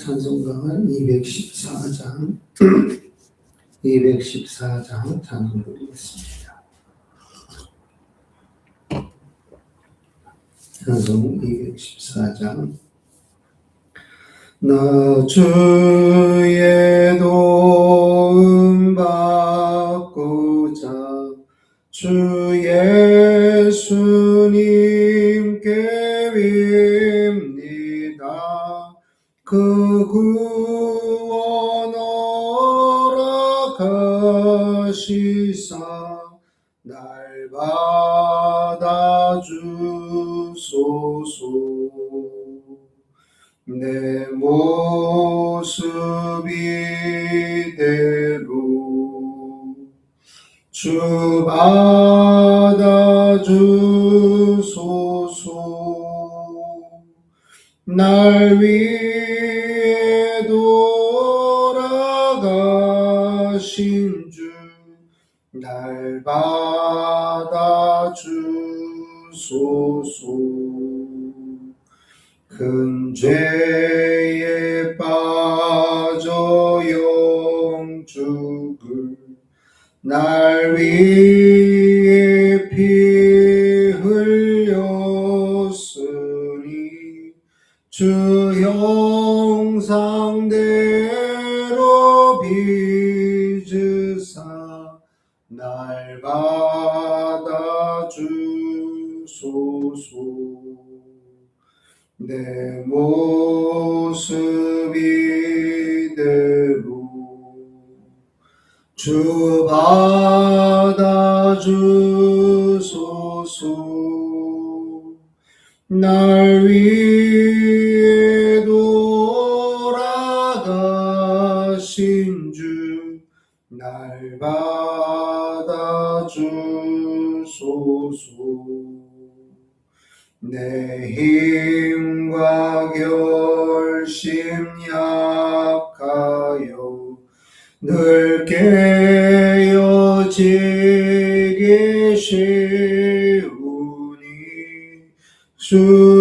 찬송가는 214장, 214장 찬송 드리겠습니다. 찬송 214장. 나 주의 도 위해 돌아가신 주 날 받아 주소서. 큰 죄에 빠 내 힘과 결심 약하여 늘 깨어지게 세우니 주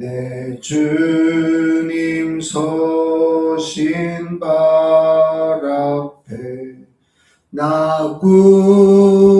내 주님 서신 발 앞에 나꿇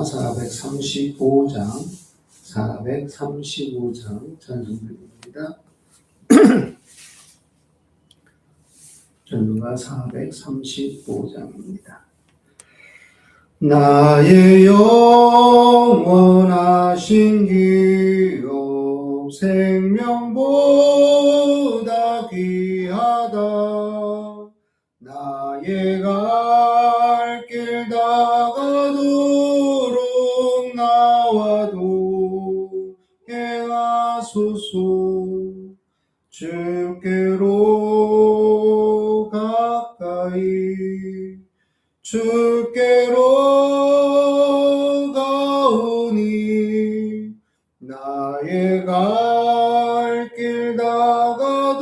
찬송가 435장, 435장 찬송드립니다. 찬송가 435장입니다. 나의 영원하신 기업 생명보 주께로 가오니 나의 갈길 다가도록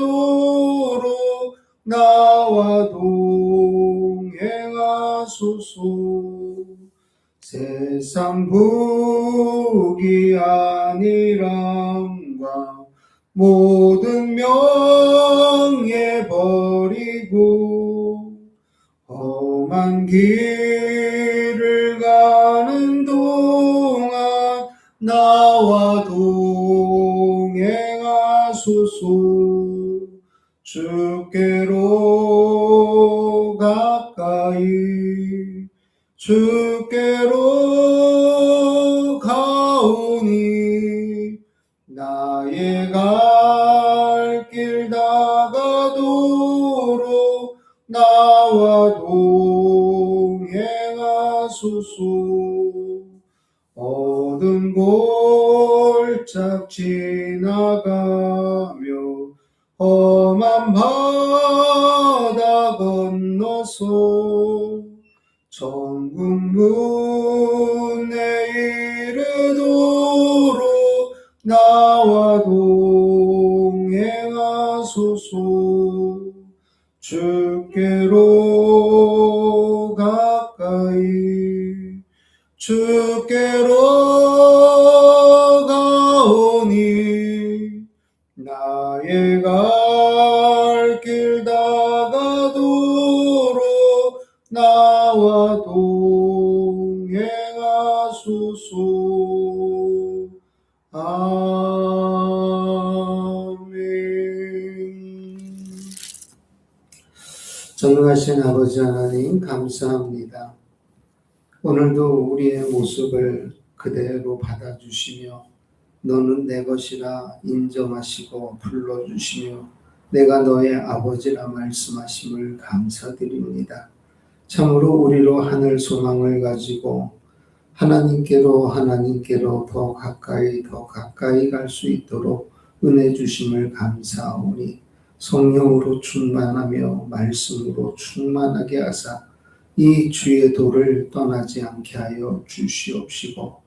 나와 동행하소서. 세상 북이 아니람과 모든 주께로 가오니 나의 갈길 다가도록 나와 동행하소서. 어두운 골짝 지나가며 험한 바다 건너서 문에 이르도록 나와 동행하소서. 주께로 가까이 주 전능하신 아버지 하나님 감사합니다. 오늘도 우리의 모습을 그대로 받아주시며 너는 내 것이라 인정하시고 불러주시며 내가 너의 아버지라 말씀하심을 감사드립니다. 참으로 우리로 하늘 소망을 가지고 하나님께로 하나님께로 더 가까이 더 가까이 갈 수 있도록 은혜 주심을 감사하오니 성령으로 충만하며 말씀으로 충만하게 하사 이 주의 도를 떠나지 않게 하여 주시옵시고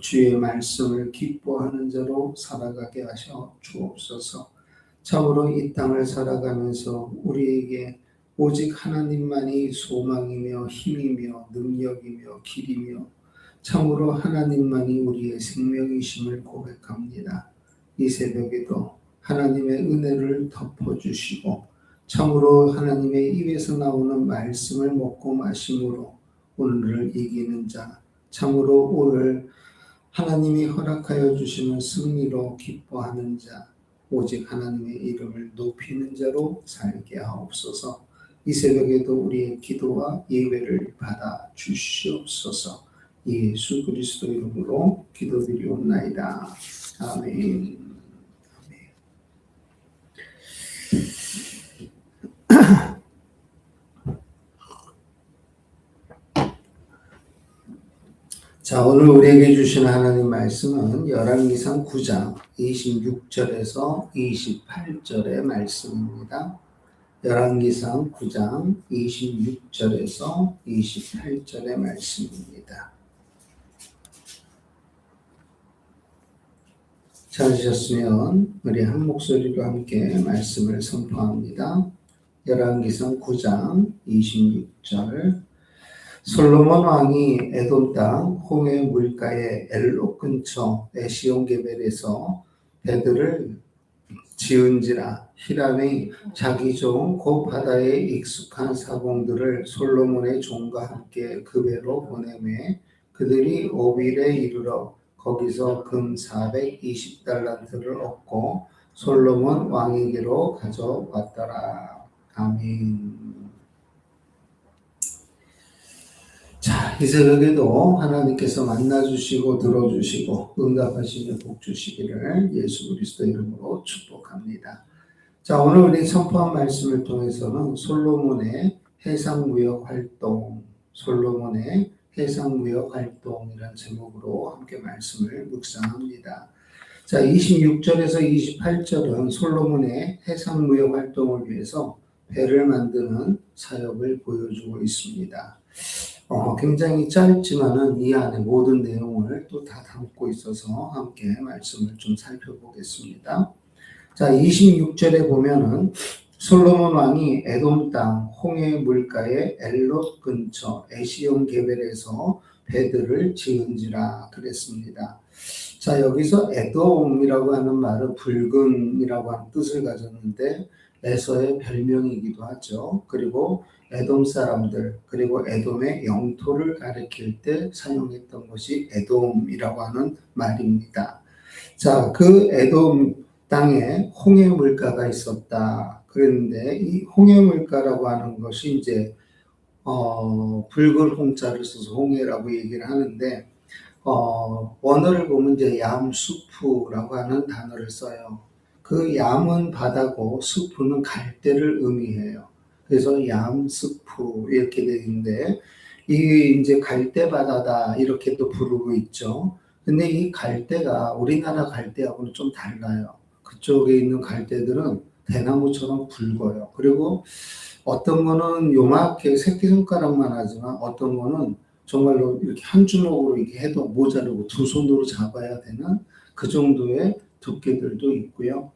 주의 말씀을 기뻐하는 자로 살아가게 하셔 주옵소서. 참으로 이 땅을 살아가면서 우리에게 오직 하나님만이 소망이며 힘이며 능력이며 길이며 참으로 하나님만이 우리의 생명이심을 고백합니다. 이 새벽에도 하나님의 은혜를 덮어주시고 참으로 하나님의 입에서 나오는 말씀을 먹고 마심으로 오늘을 이기는 자 참으로 오늘 하나님이 허락하여 주시는 승리로 기뻐하는 자 오직 하나님의 이름을 높이는 자로 살게 하옵소서. 이 새벽에도 우리의 기도와 예배를 받아 주시옵소서. 예수 그리스도 이름으로 기도드리옵나이다. 아멘 자, 오늘 우리에게 주신 하나님 말씀은 열왕기상 9장 26절에서 28절의 말씀입니다. 열왕기상 9장 26절에서 28절의 말씀입니다. 찾으셨으면 우리 한 목소리로 함께 말씀을 선포합니다. 열왕기상 9장 26절 솔로몬 왕이 에돔 땅 홍해 물가의 엘로 근처 에시온 게벨에서 배들을 지은지라 히람이 자기 종 곧 바다에 익숙한 사공들을 솔로몬의 종과 함께 그 배로 보내매 그들이 오빌에 이르러 거기서 금 420달란트를 얻고 솔로몬 왕에게로 가져왔더라. 아멘. 자, 이 새벽에도 하나님께서 만나주시고 들어주시고 응답하시며 복 주시기를 예수 그리스도 이름으로 축복합니다. 자, 오늘 우리 선포한 말씀을 통해서는 솔로몬의 해상무역 활동, 솔로몬의 해상무역 활동이라는 제목으로 함께 말씀을 묵상합니다. 자, 26절에서 28절은 솔로몬의 해상무역 활동을 위해서 배를 만드는 사역을 보여주고 있습니다. 어, 굉장히 짧지만은 이 안에 모든 내용을 또 다 담고 있어서 함께 말씀을 좀 살펴보겠습니다. 자, 26절에 보면은 솔로몬 왕이 에돔 땅 홍해 물가의 엘롯 근처 에시온 게벨에서 배들을 지은지라 그랬습니다. 자, 여기서 에돔이라고 하는 말은 붉은이라고 하는 뜻을 가졌는데 에서의 별명이기도 하죠. 그리고 에돔 사람들 그리고 에돔의 영토를 가리킬 때 사용했던 것이 에돔이라고 하는 말입니다. 자, 그 에돔 땅에 홍해 물가가 있었다. 그랬는데 이 홍해 물가라고 하는 것이 이제 어, 붉은 홍자를 써서 홍해라고 얘기를 하는데 어, 원어를 보면 이제 얌수프라고 하는 단어를 써요. 그 얌은 바다고 수프는 갈대를 의미해요. 그래서 얌스프 이렇게 되는데 이 이제 갈대 바다다 이렇게 또 부르고 있죠. 근데 이 갈대가 우리나라 갈대하고는 좀 달라요. 그쪽에 있는 갈대들은 대나무처럼 굵어요. 그리고 어떤 거는 요만하게 새끼손가락만 하지만 어떤 거는 정말로 이렇게 한 주먹으로 이렇게 해도 모자르고 두 손으로 잡아야 되는 그 정도의 두께들도 있고요.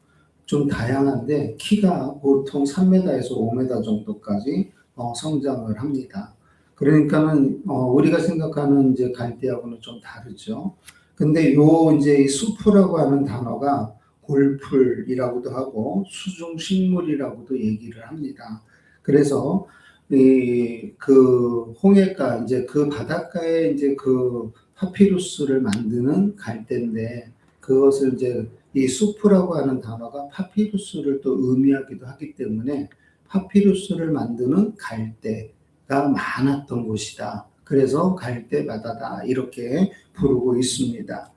좀 다양한데 키가 보통 3m에서 5m 정도까지 어, 성장을 합니다. 그러니까는 어, 우리가 생각하는 이제 갈대하고는 좀 다르죠. 근데 요 이제 이 수프라고 하는 단어가 골풀이라고도 하고 수중 식물이라고도 얘기를 합니다. 그래서 이 그 홍해가 이제 그 바닷가에 이제 그 파피루스를 만드는 갈대인데 그것을 이제 이 수프라고 하는 단어가 파피루스를 또 의미하기도 하기 때문에 파피루스를 만드는 갈대가 많았던 곳이다. 그래서 갈대 바다다 이렇게 부르고 있습니다.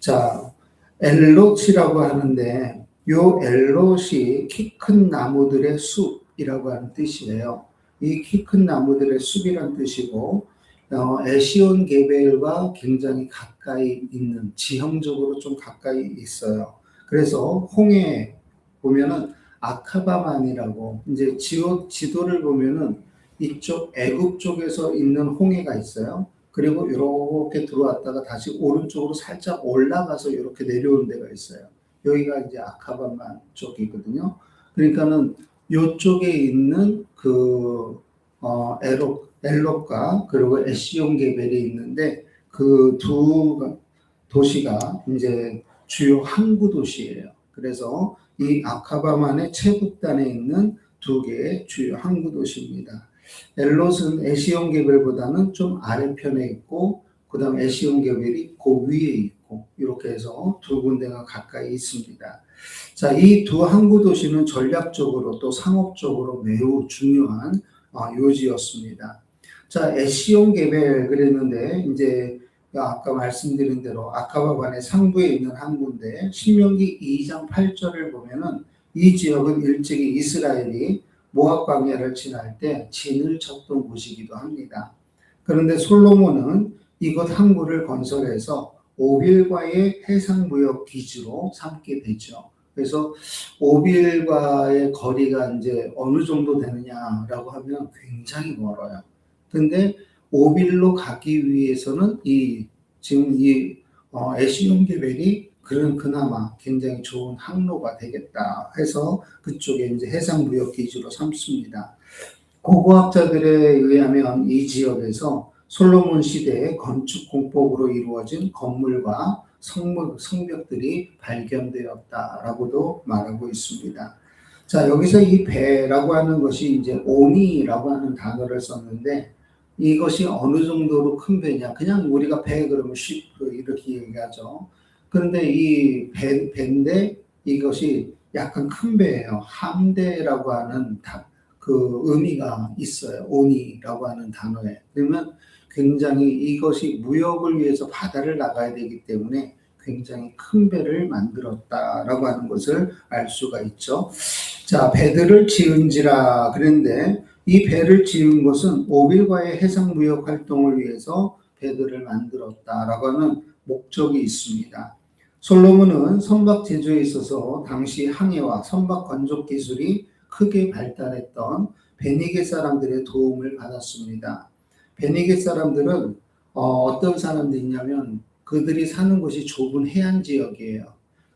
자, 엘롯이라고 하는데 요 엘롯이 키 큰 나무들의 숲이라고 하는 뜻이에요. 이 키 큰 나무들의 숲이란 뜻이고 어, 에시온 게벨과 굉장히 가까이 있는 지형적으로 좀 가까이 있어요. 그래서 홍해 보면은 아카바만이라고 이제 지도, 지도를 보면은 이쪽 애굽 쪽에서 있는 홍해가 있어요. 그리고 이렇게 들어왔다가 다시 오른쪽으로 살짝 올라가서 이렇게 내려오는 데가 있어요. 여기가 이제 아카바만 쪽이거든요. 그러니까는 이쪽에 있는 그 어, 에로 엘롯과 그리고 에시온 게벨이 있는데 그 두 도시가 이제 주요 항구 도시예요. 그래서 이 아카바만의 최북단에 있는 두 개의 주요 항구 도시입니다. 엘롯은 에시온 게벨보다는 좀 아래편에 있고 그다음 에시온 게벨이 그 위에 있고 이렇게 해서 두 군데가 가까이 있습니다. 자, 이 두 항구 도시는 전략적으로 또 상업적으로 매우 중요한 어, 요지였습니다. 자, 에시온 게벨 그랬는데 이제 아까 말씀드린 대로 아카바반의 상부에 있는 항구인데 신명기 2장 8절을 보면은 이 지역은 일찍이 이스라엘이 모압 광야를 지날 때 진을 쳤던 곳이기도 합니다. 그런데 솔로몬은 이곳 항구를 건설해서 오빌과의 해상 무역 기지로 삼게 되죠. 그래서 오빌과의 거리가 이제 어느 정도 되느냐라고 하면 굉장히 멀어요. 근데 오빌로 가기 위해서는 이 지금 이 어, 에시온 게벨이 그런 그나마 굉장히 좋은 항로가 되겠다 해서 그쪽에 이제 해상 무역 기지로 삼습니다. 고고학자들에 의하면 이 지역에서 솔로몬 시대의 건축 공법으로 이루어진 건물과 성벽, 성벽들이 발견되었다라고도 말하고 있습니다. 자, 여기서 이 배라고 하는 것이 이제 오니라고 하는 단어를 썼는데 이것이 어느 정도로 큰 배냐? 그냥 우리가 배 그러면 쉽 이렇게 얘기하죠. 그런데 이 배, 배인데 이것이 약간 큰 배예요. 함대라고 하는 다, 그 의미가 있어요. 오니라고 하는 단어에. 그러면 굉장히 이것이 무역을 위해서 바다를 나가야 되기 때문에 굉장히 큰 배를 만들었다라고 하는 것을 알 수가 있죠. 자, 배들을 지은지라 그랬는데 이 배를 지은 것은 오빌과의 해상 무역 활동을 위해서 배들을 만들었다라고 하는 목적이 있습니다. 솔로몬은 선박 제조에 있어서 당시 항해와 선박 건조 기술이 크게 발달했던 베니게 사람들의 도움을 받았습니다. 베니게 사람들은 어, 떤 사람들이냐면 그들이 사는 곳이 좁은 해안 지역이에요.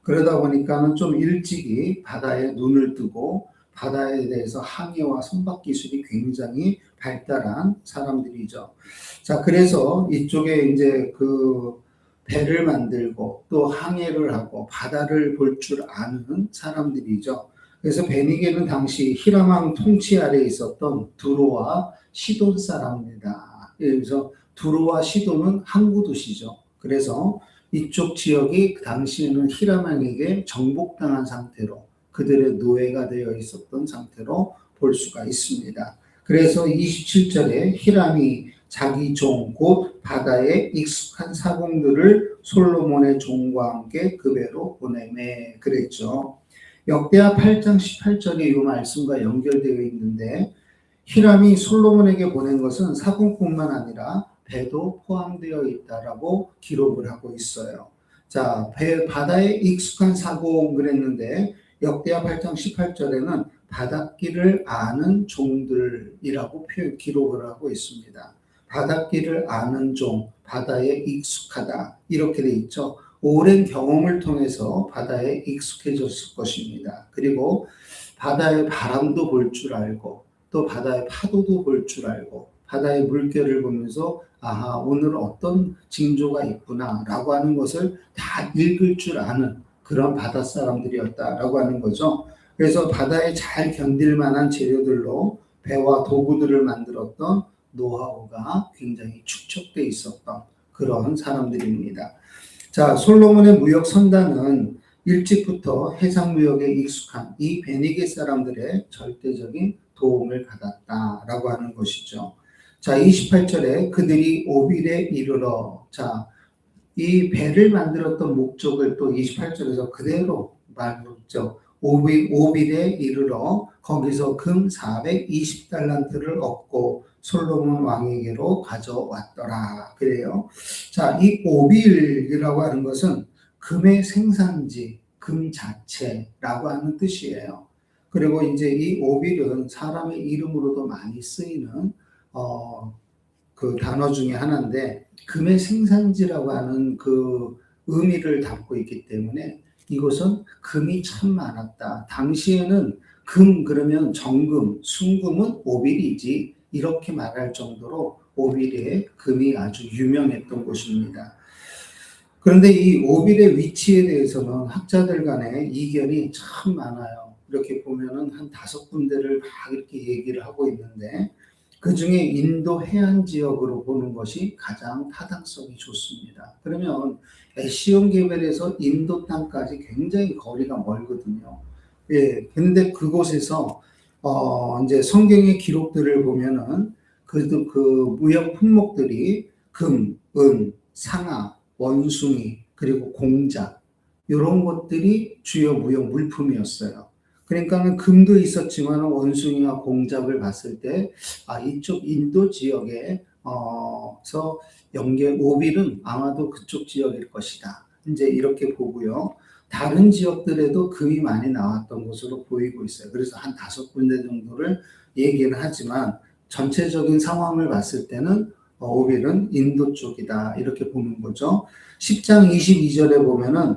그러다 보니까는 좀 일찍이 바다에 눈을 뜨고 바다에 대해서 항해와 선박 기술이 굉장히 발달한 사람들이죠. 자, 그래서 이쪽에 이제 그 배를 만들고 또 항해를 하고 바다를 볼 줄 아는 사람들이죠. 그래서 베니게는 당시 히라망 통치 아래 있었던 두로와 시돈 사람입니다. 그래서 두로와 시돈은 항구 도시죠. 그래서 이쪽 지역이 그 당시에는 히라망에게 정복당한 상태로 그들의 노예가 되어 있었던 상태로 볼 수가 있습니다. 그래서 27절에 히람이 자기 종, 곧 바다에 익숙한 사공들을 솔로몬의 종과 함께 그 배로 보내매 그랬죠. 역대하 8장 18절에 이 말씀과 연결되어 있는데 히람이 솔로몬에게 보낸 것은 사공뿐만 아니라 배도 포함되어 있다라고 기록을 하고 있어요. 자, 배, 바다에 익숙한 사공 그랬는데 역대하 8장 18절에는 바닷길을 아는 종들이라고 표현 기록을 하고 있습니다. 바닷길을 아는 종, 바다에 익숙하다 이렇게 돼 있죠. 오랜 경험을 통해서 바다에 익숙해졌을 것입니다. 그리고 바다의 바람도 볼 줄 알고 또 바다의 파도도 볼 줄 알고 바다의 물결을 보면서 아하 오늘 어떤 징조가 있구나라고 하는 것을 다 읽을 줄 아는 그런 바다 사람들이었다라고 하는 거죠. 그래서 바다에 잘 견딜 만한 재료들로 배와 도구들을 만들었던 노하우가 굉장히 축적돼 있었던 그런 사람들입니다. 자, 솔로몬의 무역 선단은 일찍부터 해상 무역에 익숙한 이 베니게 사람들의 절대적인 도움을 받았다라고 하는 것이죠. 자, 28절에 그들이 오빌에 이르러 자, 이 배를 만들었던 목적을 또 28절에서 그대로 말했죠. 오빌, 오빌에 이르러 거기서 금 420달란트를 얻고 솔로몬 왕에게로 가져왔더라. 그래요. 자, 이 오빌이라고 하는 것은 금의 생산지, 금 자체라고 하는 뜻이에요. 그리고 이제 이 오빌은 사람의 이름으로도 많이 쓰이는 어, 그 단어 중에 하나인데 금의 생산지라고 하는 그 의미를 담고 있기 때문에 이곳은 금이 참 많았다. 당시에는 금 그러면 정금, 순금은 오빌이지 이렇게 말할 정도로 오빌의 금이 아주 유명했던 곳입니다. 그런데 이 오빌의 위치에 대해서는 학자들 간에 이견이 참 많아요. 이렇게 보면은 한 다섯 군데를 막 이렇게 얘기를 하고 있는데 그 중에 인도 해안 지역으로 보는 것이 가장 타당성이 좋습니다. 그러면 에시온 계열에서 인도 땅까지 굉장히 거리가 멀거든요. 예, 근데 그곳에서 어, 이제 성경의 기록들을 보면은 그래도 그 무역 품목들이 금, 은, 상아, 원숭이, 그리고 공작 이런 것들이 주요 무역 물품이었어요. 그러니까는 금도 있었지만 원숭이와 공작을 봤을 때, 아, 이쪽 인도 지역에, 어,서 연계, 오빌은 아마도 그쪽 지역일 것이다. 이제 이렇게 보고요. 다른 지역들에도 금이 많이 나왔던 것으로 보이고 있어요. 그래서 한 다섯 군데 정도를 얘기는 하지만 전체적인 상황을 봤을 때는 어, 오빌은 인도 쪽이다. 이렇게 보는 거죠. 10장 22절에 보면은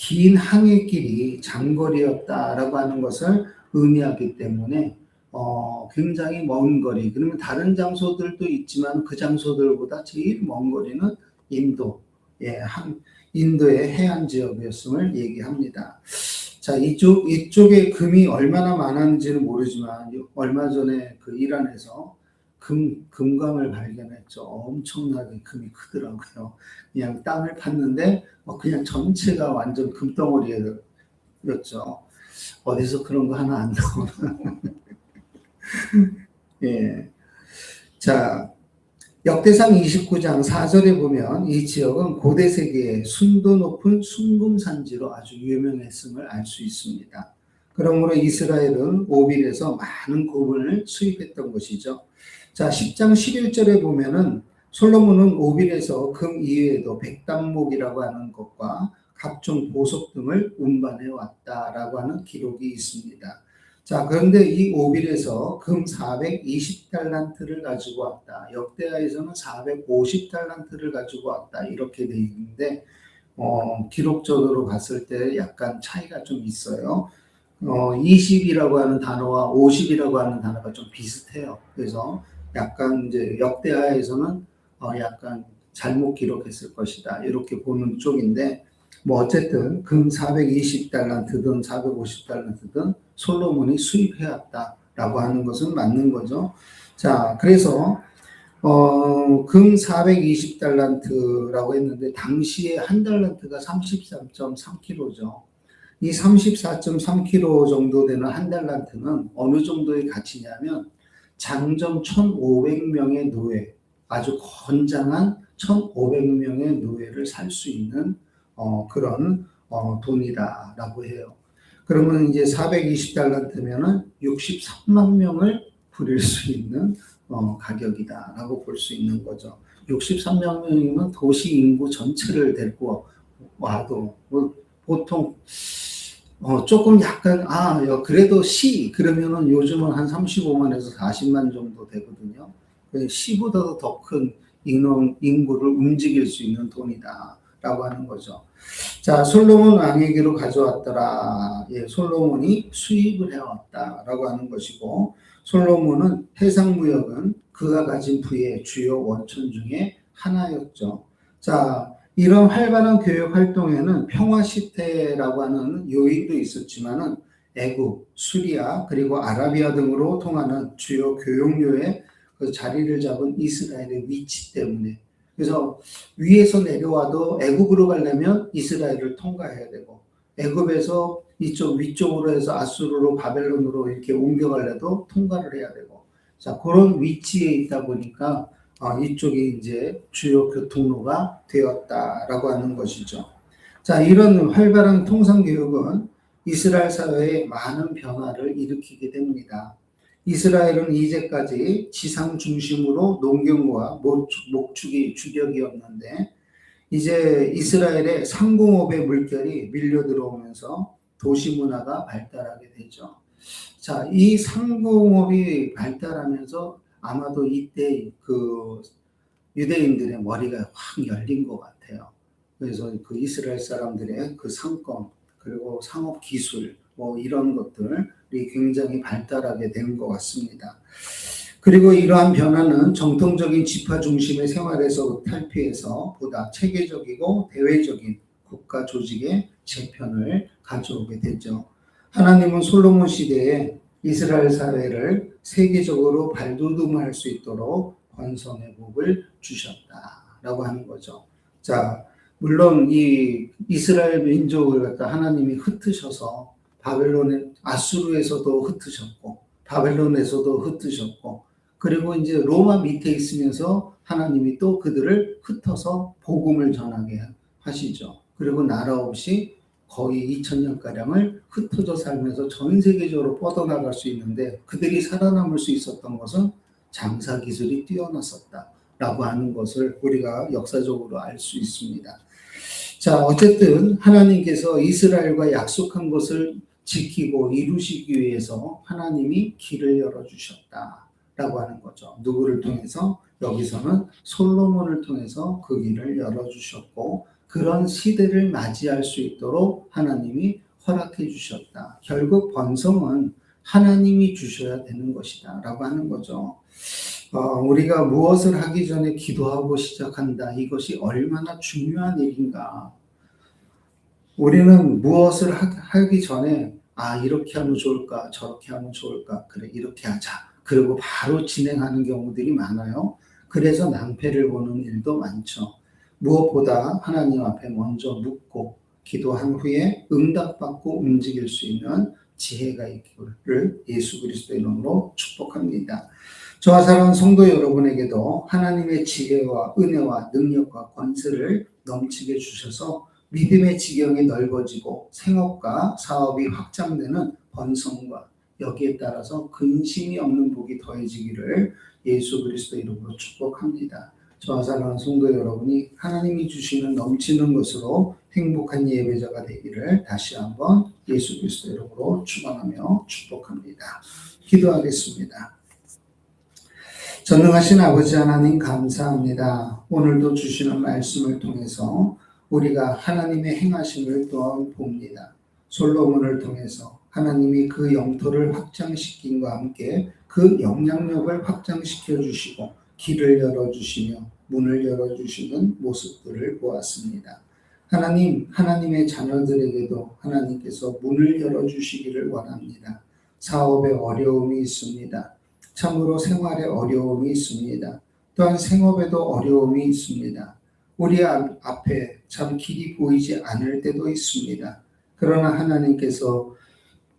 긴 항해길이 장거리였다라고 하는 것을 의미하기 때문에 어, 굉장히 먼 거리. 그러면 다른 장소들도 있지만 그 장소들보다 제일 먼 거리는 인도. 예, 한, 인도의 해안 지역이었음을 얘기합니다. 자, 이쪽, 이쪽에 금이 얼마나 많았는지는 모르지만, 얼마 전에 그 이란에서 금, 금광을 발견했죠. 엄청나게 금이 크더라고요. 그냥 땅을 팠는데, 어, 그냥 전체가 완전 금덩어리였죠. 어디서 그런 거 하나 안 나오나. 예. 자, 역대상 29장 4절에 보면 이 지역은 고대 세계의 순도 높은 순금산지로 아주 유명했음을 알 수 있습니다. 그러므로 이스라엘은 오빌에서 많은 고분을 수입했던 것이죠. 자, 10장 11절에 보면은 솔로몬은 오빌에서 금 이외에도 백단목이라고 하는 것과 각종 보석 등을 운반해 왔다라고 하는 기록이 있습니다. 자, 그런데 이 오빌에서 금 420달란트를 가지고 왔다. 역대하에서는 450달란트를 가지고 왔다. 이렇게 돼 있는데, 어, 기록적으로 봤을 때 약간 차이가 좀 있어요. 어, 20이라고 하는 단어와 50이라고 하는 단어가 좀 비슷해요. 그래서 약간 이제 역대하에서는 어, 약간 잘못 기록했을 것이다. 이렇게 보는 쪽인데, 뭐 어쨌든 금 420달란트든 450달란트든 솔로몬이 수입해왔다라고 하는 것은 맞는 거죠. 자, 그래서 어, 금 420달란트라고 했는데 당시에 한 달란트가 33.3kg죠. 이 34.3kg 정도 되는 한 달란트는 어느 정도의 가치냐면 장정 1,500명의 노예, 아주 건장한 1,500명의 노예를 살 수 있는 어, 그런 어, 돈이다라고 해요. 그러면 이제 420달란트면은 63만 명을 부릴 수 있는 어, 가격이다라고 볼 수 있는 거죠. 63만 명이면 도시 인구 전체를 데리고 와도 뭐 보통 어, 조금 약간 아 여- 그래도 시 그러면은 요즘은 한 35만에서 40만 정도 되거든요. 그 시보다도 더 큰 인원 인구를 움직일 수 있는 돈이다 라고 하는 거죠. 자, 솔로몬 왕에게로 가져왔더라. 예, 솔로몬이 수입을 해왔다 라고 하는 것이고, 솔로몬은 해상 무역은 그가 가진 부의 주요 원천 중에 하나였죠. 자, 이런 활발한 교육 활동에는 평화 시대라고 하는 요인도 있었지만은 애국, 수리아 그리고 아라비아 등으로 통하는 주요 교역로의 그 자리를 잡은 이스라엘의 위치 때문에. 그래서 위에서 내려와도 애굽으로 가려면 이스라엘을 통과해야 되고 애굽에서 이쪽 위쪽으로 해서 아수르로 바벨론으로 이렇게 옮겨가려도 통과를 해야 되고. 자 그런 위치에 있다 보니까 어, 이쪽이 이제 주요 교통로가 되었다라고 하는 것이죠. 자 이런 활발한 통상 교육은 이스라엘 사회에 많은 변화를 일으키게 됩니다. 이스라엘은 이제까지 지상 중심으로 농경과 목축- 목축이 주력이었는데 이제 이스라엘의 상공업의 물결이 밀려 들어오면서 도시 문화가 발달하게 되죠. 자, 이 상공업이 발달하면서 아마도 이때 그 유대인들의 머리가 확 열린 것 같아요. 그래서 그 이스라엘 사람들의 그 상권 그리고 상업 기술 뭐 이런 것들이 굉장히 발달하게 된 것 같습니다. 그리고 이러한 변화는 정통적인 지파 중심의 생활에서 탈피해서 보다 체계적이고 대외적인 국가 조직의 재편을 가져오게 되죠. 하나님은 솔로몬 시대에 이스라엘 사회를 세계적으로 발돋움할 수 있도록 번성의 복을 주셨다라고 하는 거죠. 자, 물론 이 이스라엘 민족을 갖다 하나님이 흩으셔서 바벨론에 아수르에서도 흩으셨고 바벨론에서도 흩으셨고 그리고 이제 로마 밑에 있으면서 하나님이 또 그들을 흩어서 복음을 전하게 하시죠. 그리고 나라 없이 거의 2000년 가량을 흩어져 살면서 전 세계적으로 뻗어나갈 수 있는데 그들이 살아남을 수 있었던 것은 장사 기술이 뛰어났었다 라고 하는 것을 우리가 역사적으로 알 수 있습니다. 자, 어쨌든 하나님께서 이스라엘과 약속한 것을 지키고 이루시기 위해서 하나님이 길을 열어주셨다 라고 하는 거죠. 누구를 통해서? 여기서는 솔로몬을 통해서 그 길을 열어주셨고, 그런 시대를 맞이할 수 있도록 하나님이 허락해 주셨다. 결국 번성은 하나님이 주셔야 되는 것이다. 라고 하는 거죠. 어, 우리가 무엇을 하기 전에 기도하고 시작한다. 이것이 얼마나 중요한 일인가. 우리는 무엇을 하, 하기 전에 아 이렇게 하면 좋을까 저렇게 하면 좋을까 그래 이렇게 하자 그리고 바로 진행하는 경우들이 많아요 그래서 낭패를 보는 일도 많죠 무엇보다 하나님 앞에 먼저 묻고 기도한 후에 응답받고 움직일 수 있는 지혜가 있기를 예수 그리스도의 이름으로 축복합니다. 저와 사랑하는 성도 여러분에게도 하나님의 지혜와 은혜와 능력과 권세를 넘치게 주셔서 믿음의 지경이 넓어지고 생업과 사업이 확장되는 번성과 여기에 따라서 근심이 없는 복이 더해지기를 예수 그리스도 이름으로 축복합니다. 저와 사랑하는 성도 여러분이 하나님이 주시는 넘치는 것으로 행복한 예배자가 되기를 다시 한번 예수 그리스도 이름으로 축원하며 축복합니다. 기도하겠습니다. 전능하신 아버지 하나님 감사합니다. 오늘도 주시는 말씀을 통해서 우리가 하나님의 행하심을 또한 봅니다. 솔로몬을 통해서 하나님이 그 영토를 확장시킨과 함께 그 영향력을 확장시켜 주시고 길을 열어 주시며 문을 열어 주시는 모습들을 보았습니다. 하나님, 하나님의 자녀들에게도 하나님께서 문을 열어 주시기를 원합니다. 사업에 어려움이 있습니다. 참으로 생활에 어려움이 있습니다. 또한 생업에도 어려움이 있습니다. 우리 앞- 앞에 참 길이 보이지 않을 때도 있습니다. 그러나 하나님께서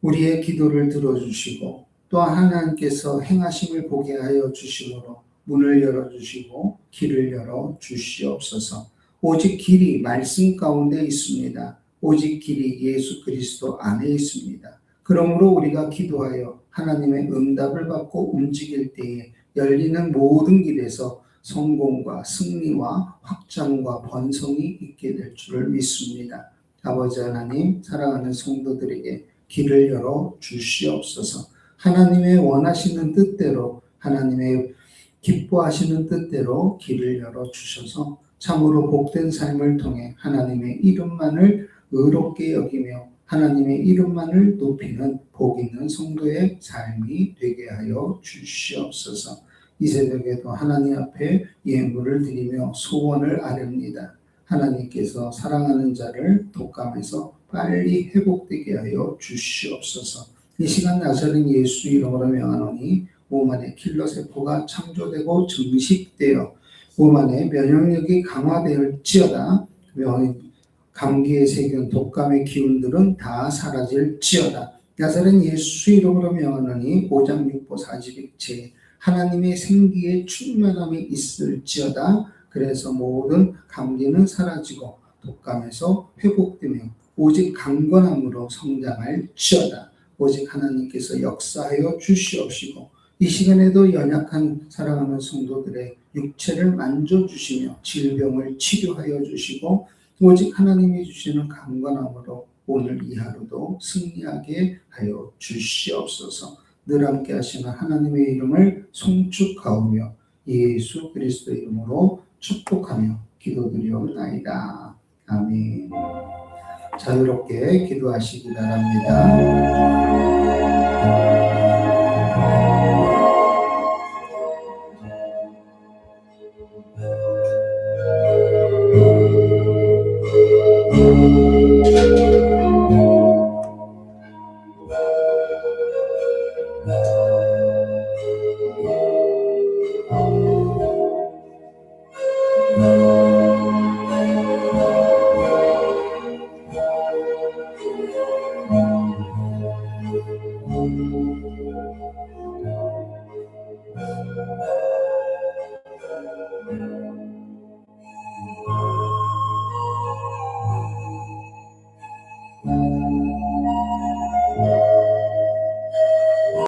우리의 기도를 들어주시고 또한 하나님께서 행하심을 보게 하여 주심으로 문을 열어주시고 길을 열어 주시옵소서. 오직 길이 말씀 가운데 있습니다. 오직 길이 예수 그리스도 안에 있습니다. 그러므로 우리가 기도하여 하나님의 응답을 받고 움직일 때에 열리는 모든 길에서 성공과 승리와 확장과 번성이 있게 될 줄을 믿습니다. 아버지 하나님, 사랑하는 성도들에게 길을 열어 주시옵소서. 하나님의 원하시는 뜻대로 하나님의 기뻐하시는 뜻대로 길을 열어 주셔서 참으로 복된 삶을 통해 하나님의 이름만을 의롭게 여기며 하나님의 이름만을 높이는 복 있는 성도의 삶이 되게 하여 주시옵소서. 이 새벽에도 하나님 앞에 예물을 드리며 소원을 아렵니다. 하나님께서 사랑하는 자를 독감에서 빨리 회복되게 하여 주시옵소서. 이 시간 나사렛 예수 이름으로 명하노니 몸 안에 킬러 세포가 창조되고 증식되어 몸 안에 면역력이 강화되었지어다. 명- 감기에 새긴 독감의 기운들은 다 사라질지어다. 나사렛 예수 이름으로 명하노니 오장육보 사지백체 하나님의 생기에 충만함이 있을지어다. 그래서 모든 감기는 사라지고 독감에서 회복되며 오직 강건함으로 성장할지어다. 오직 하나님께서 역사하여 주시옵시고 이 시간에도 연약한 사랑하는 성도들의 육체를 만져주시며 질병을 치료하여 주시고 오직 하나님이 주시는 강건함으로 오늘 이 하루도 승리하게 하여 주시옵소서. 늘 함께 하시는 하나님의 이름을 송축하오며 예수 그리스도 이름으로 축복하며 기도드리옵나이다. 아멘. 자유롭게 기도하시기 바랍니다.